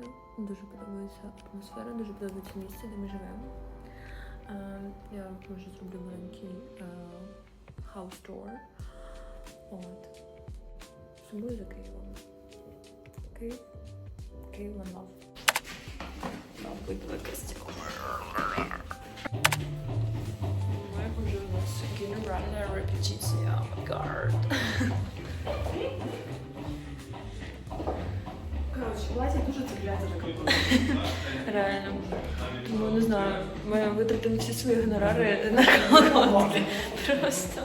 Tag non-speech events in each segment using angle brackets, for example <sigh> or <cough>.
подобається дуже подобається атмосфера, дуже подобається місце, де ми живемо. Е, я може зроблю маленький е, house tour. От. Сумую за Києвом. Київ. Київ. Обидва костюми. Ми вже у нас генеральна репетиція. Гард. Коротше, платье дуже цепляється за капот. Реально. Тому не знаю. Ми витратимо всі свої гонорари на колонки. Просто.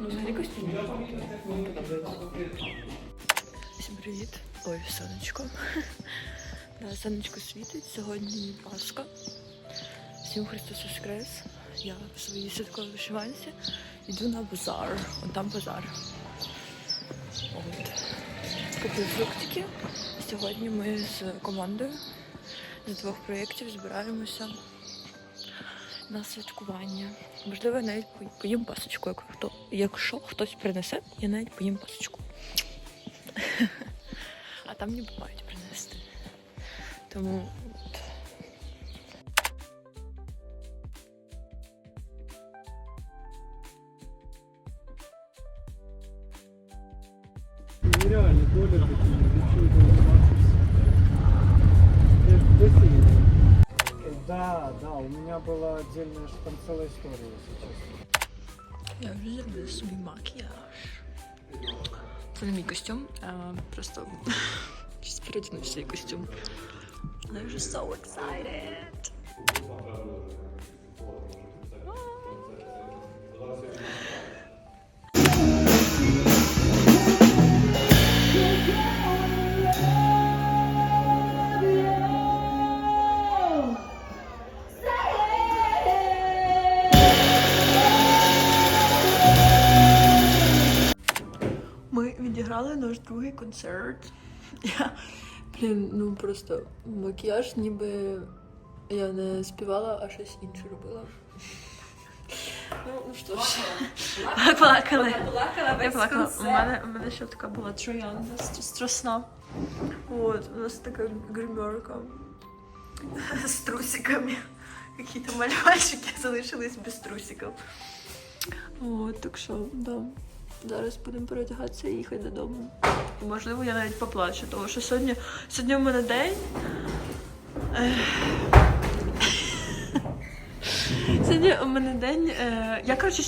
Ну, взагалі костюм. Всім привіт. Ой, сонечко. Да, сонечко світить. Сьогодні Пасха. Всім Христос Воскрес. Я в своїй святковій вишиванці йду на базар. Вон там базар. От. Купив фруктики. Сьогодні ми з командою з двох проєктів збираємося на святкування. Можливо, я навіть поїм пасочку, якщо хтось принесе, я навіть поїм пасочку. <laughs> А там не бувають принести. Тому от. Нереально, доля такие, ничего не Да, да, у меня была отдельная ж там целая история, если честно. Я вже зробила собі макіяж. Це не мій костюм, а просто щось передіну цей костюм. Але я вже so excited. Другий концерт. Я, <laughs> блін, ну просто макіяж, ніби я не співала, а щось інше робила. Ну, ну що ж. Плакали. Плакала Я плакала. У мене, у мене ще така була троянда ст- страсна. От, у нас така гримерка з трусиками. Какие-то мальчики залишились без трусиків. От, так що, да. Зараз будемо переодягатися і їхати додому. Можливо, я навіть поплачу, тому що сьогодні, сьогодні у мене день. Сьогодні у мене день. Е, я коротше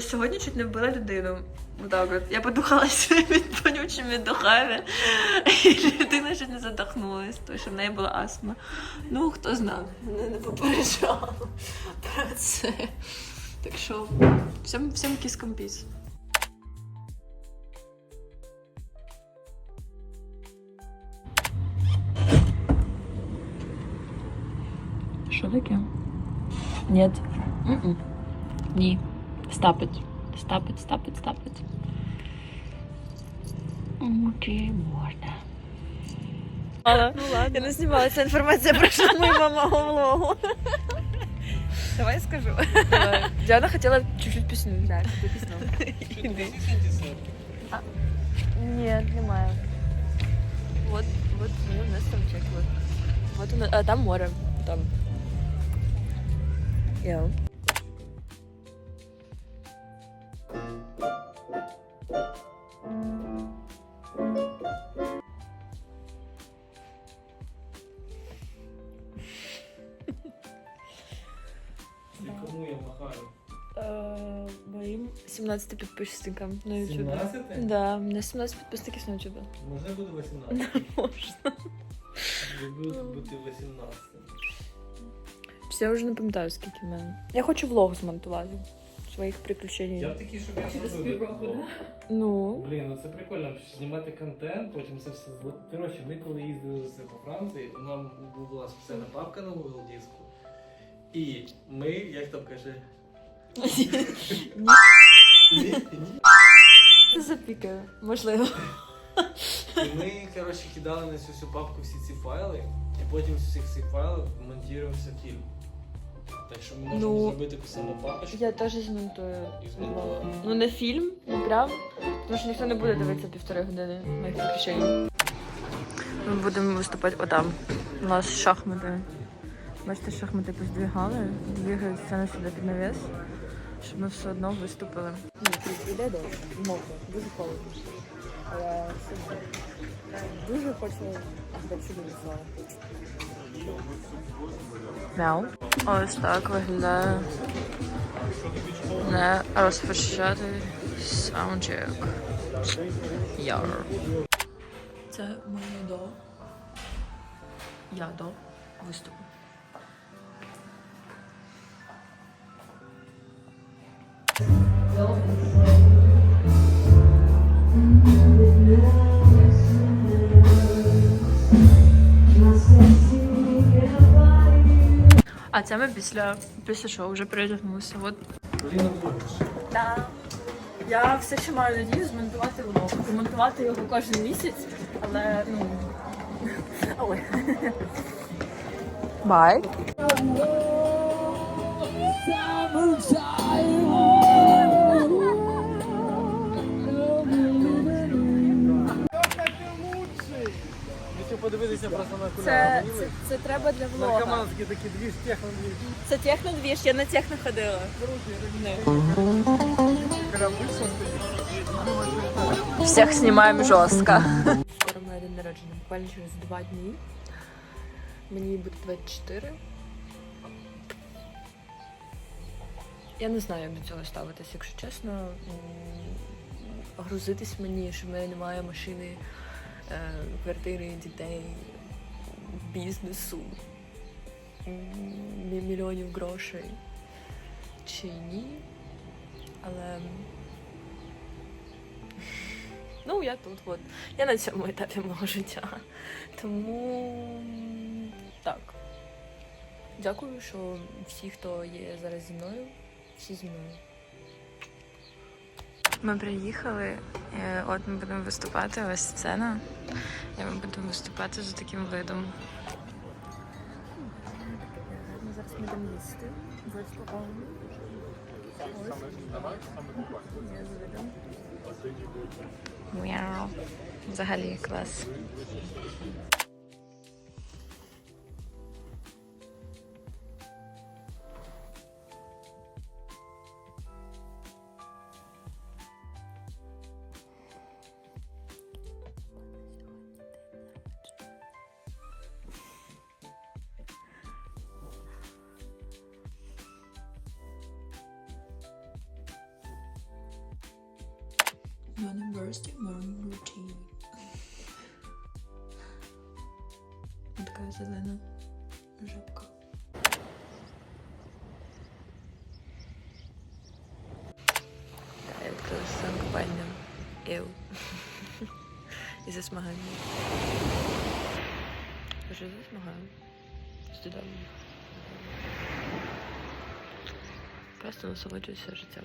сьогодні чуть не вбила людину. Отак от. Я подухалася <laughs> від вонючими духами. І людина чуть не задохнулась, тому що в неї була астма. Ну, хто знав, мене не попереджало <laughs> про це. Так що всім, всім кіском піс. Що таке? Нет. М-м. Ні. Stop it. Stop it, stop it, stop it. Окей, можна. Ну ладно. Я не знімала, ця інформація пройшла мою маму влогу. Давай скажу. Діана хотіла чуть-чуть пісню. Да, ти пісню. Іди. Ні, немає. Вот, вот, ну, у нас там чек, вот. Вот у нас, а там море, там. Я. Кому я махаю? Э, Моим 17 подписчикам на YouTube. 17? Да, у меня 17 подписчиков на YouTube. Можна буде 18? Можно. Люблю бути 18. Все, я вже не пам'ятаю, скільки в мене. Я хочу влог змонтувати своїх Я приключень. б такий, щоб я зробив. Ну, Блін, ну це прикольно знімати контент, потім це все Коротше, ми коли їздили це по Франції, нам була спеціальна папка на Google диску. І ми, як там каже, ні, ні. це запікає, можливо. І ми, коротше, кидали на цю всю папку всі ці файли, і потім з всіх цих файлів монтувався фільм. Так що ми можемо Ну, зробити посилу папочку. Я теж змонтую. І змонтувати. Ну не фільм, не прям, тому що ніхто не буде дивитися півтори години моїх приключень. Ми будемо виступати отам. У нас шахмати. Бачите, шахмати поздвигали, двигають сцену сюди під навіс, щоб ми все одно виступили. Ні, іде до мокро, дуже холодно. Але дуже хочу бачити весело. Мяу. Ось так виглядає не розпочати саундчек. Яр. Це моє до. Я до виступу. А це ми після, після шоу вже передягнулися. От. Так. Я все ще маю надію змонтувати влог. Змонтувати його кожен місяць, але ну. <laughs> Але. Бай. Хочу подивитися просто на. Це, це, це треба для влога. Наркоманські такі дві ж технології. Це технодвіж, я на техно ходила. Всех снимаем жестко. Скоро моє день народження, буквально через два дні. Мені буде 24. Я не знаю, як до цього ставитись, якщо чесно. М, Грузитись мені, що в мене немає машини, е, квартири, дітей, бізнесу, мільйонів грошей. Чи ні? Але <laughs> Ну, я тут, от. Я на цьому етапі мого життя. Тому так. Дякую, що всі, хто є зараз зі мною, всі зі мною. Ми приїхали, е, от ми будемо виступати, ось сцена. І ми будемо виступати за таким видом. Зараз ми будемо їсти в ресторані. Я. Мяу. Взагалі клас. Birthday morning routine. Така зелена жабка. Так, це самопальне ев. І засмагання. Вже засмагаю. Стидаю. Просто насолоджуюся життям.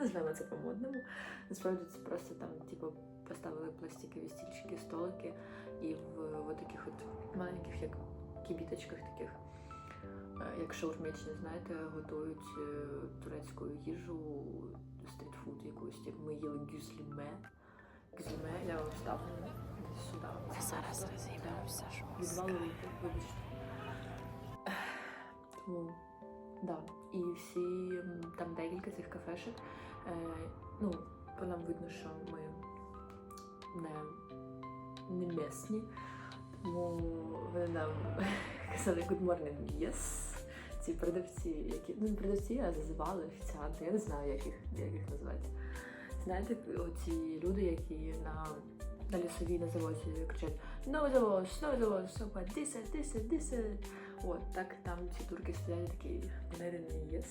Назвемо це по-модному. Насправді це просто там, типу, поставили пластикові стільчики, столики, і в, в таких от маленьких, як кібіточках таких. е, Як шаурмічні, знаєте, готують е, турецьку їжу, стрітфуд якусь, як ми їли гюсліме. Гюсліме, я вам ставлю сюди. Це зараз розійдемося. Відвалили, вибачте. Тому, да. І всі там декілька цих кафешок. Е, ну, по нам видно, що ми не не місні. Тому вони нам <laughs> казали good morning, yes. Ці продавці, які ну не продавці, а зазивали офіціанти. Я не знаю, як їх, як їх назвати. Знаєте, оці люди, які на, на лісовій на заводі кричать No завоз, no завоз, this it, this it. От, так там ці турки сидять такі намірений yes,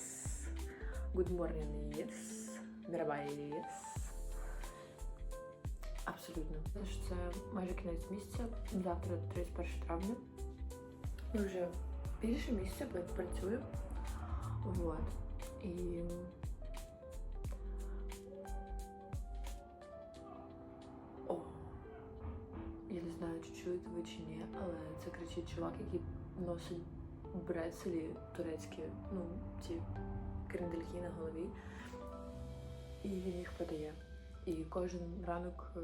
good morning, yes, мирабай, yes. Абсолютно. Це майже кінець місяця. Завтра 31 травня. Ми вже більше місяця працюємо. Вот. І О, я не знаю, чи чуєте ви чи ні, але це кричить чувак, який носить брецелі турецькі, ну, ці крендельки на голові. І він їх продає. І кожен ранок е,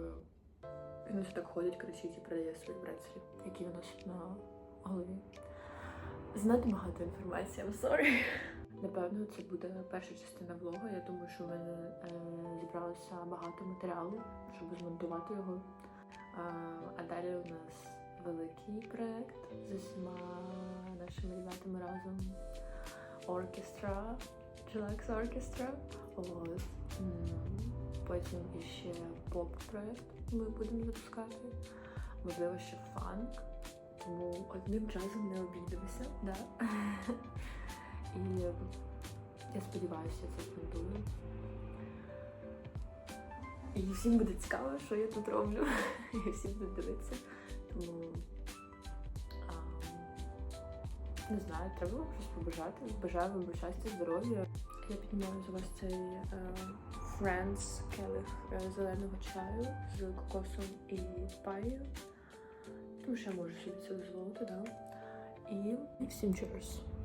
він ось так ходить, кричить і продає свої брецелі, які він носить на голові. Знати багато інформації, I'm sorry. Напевно, це буде перша частина влогу. Я думаю, що в мене е, зібралося багато матеріалу, щоб змонтувати його. А, а далі у нас великий проект з усіма нашими ребятами разом. Оркестра, Chillax Orchestra. Ось. Потім іще поп-проект ми будемо запускати. Можливо, ще фанк. Тому одним разом не обійдемося, да? І я сподіваюся, це змонтую. І всім буде цікаво, що я тут роблю. І всім будуть дивитися. Тому а, не знаю, треба вам щось побажати. Бажаю вам щастя, здоров'я. Я піднімаю за вас цей е, Friends келих е, зеленого чаю з кокосом і паєю. Тому що я можу собі це дозволити, да? І всім cheers!